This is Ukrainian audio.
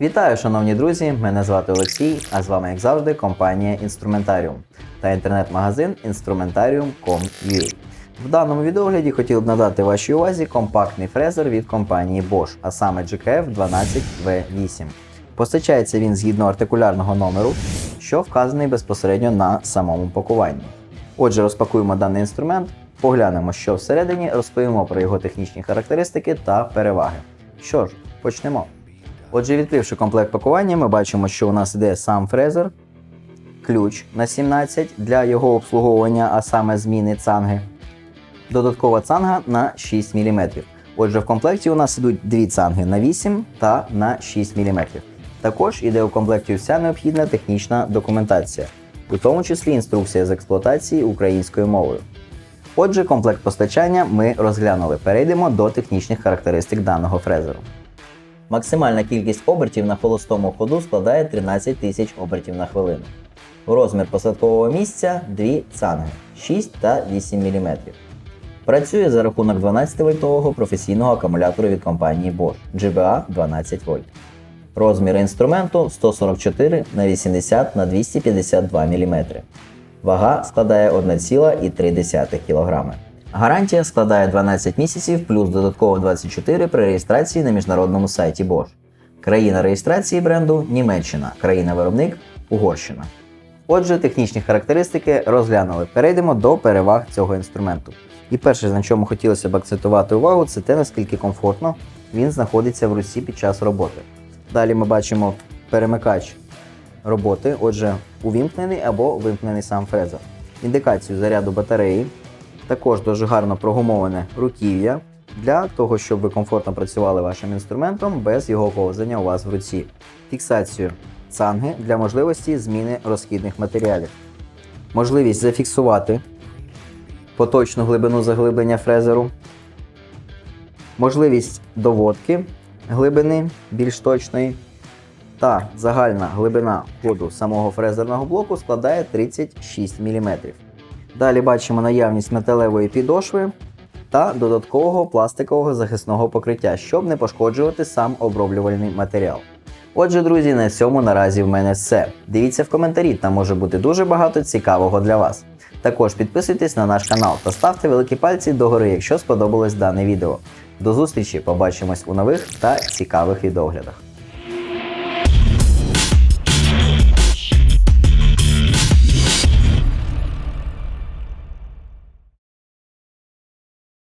Вітаю, шановні друзі! Мене звати Олексій, а з вами, як завжди, компанія Інструментаріум та інтернет-магазин Instrumentarium.com.ua. В даному відеогляді хотів б надати вашій увазі компактний фрезер від компанії Bosch, а саме GKF 12V8. Постачається він згідно артикулярного номеру, що вказаний безпосередньо на самому пакуванні. Отже, розпакуємо даний інструмент, поглянемо, що всередині, розповімо про його технічні характеристики та переваги. Що ж, почнемо. Отже, відкривши комплект пакування, ми бачимо, що у нас іде сам фрезер, ключ на 17 для його обслуговування, а саме зміни цанги. Додаткова цанга на 6 мм. Отже, в комплекті у нас ідуть дві цанги на 8 та на 6 мм. Також іде у комплекті вся необхідна технічна документація, у тому числі інструкція з експлуатації українською мовою. Отже, комплект постачання ми розглянули. Перейдемо до технічних характеристик даного фрезеру. Максимальна кількість обертів на холостому ходу складає 13 тисяч обертів на хвилину. Розмір посадкового місця 2 цанги 6 та 8 мм. Працює за рахунок 12-вольтового професійного акумулятора від компанії Bosch GBA 12 вольт. Розмір інструменту 144 на 80 на 252 мм. Вага складає 1,3 кг. Гарантія складає 12 місяців плюс додатково 24 при реєстрації на міжнародному сайті Bosch. Країна реєстрації бренду Німеччина, країна-виробник Угорщина. Отже, технічні характеристики розглянули. Перейдемо до переваг цього інструменту. І перше, на чому хотілося б акцентувати увагу, це те, наскільки комфортно він знаходиться в руці під час роботи. Далі ми бачимо перемикач роботи, отже, увімкнений або вимкнений сам фрезер. Індикацію заряду батареї, також дуже гарно прогумоване руків'я для того, щоб ви комфортно працювали вашим інструментом без його ковзання у вас в руці. Фіксацію цанги для можливості зміни розхідних матеріалів. Можливість зафіксувати поточну глибину заглиблення фрезеру. Можливість доводки глибини більш точної. Та загальна глибина ходу самого фрезерного блоку складає 36 мм. Далі бачимо наявність металевої підошви та додаткового пластикового захисного покриття, щоб не пошкоджувати сам оброблювальний матеріал. Отже, друзі, на цьому наразі в мене все. Дивіться в коментарі, там може бути дуже багато цікавого для вас. Також підписуйтесь на наш канал та ставте великі пальці догори, якщо сподобалось дане відео. До зустрічі, побачимось у нових та цікавих відеоглядах.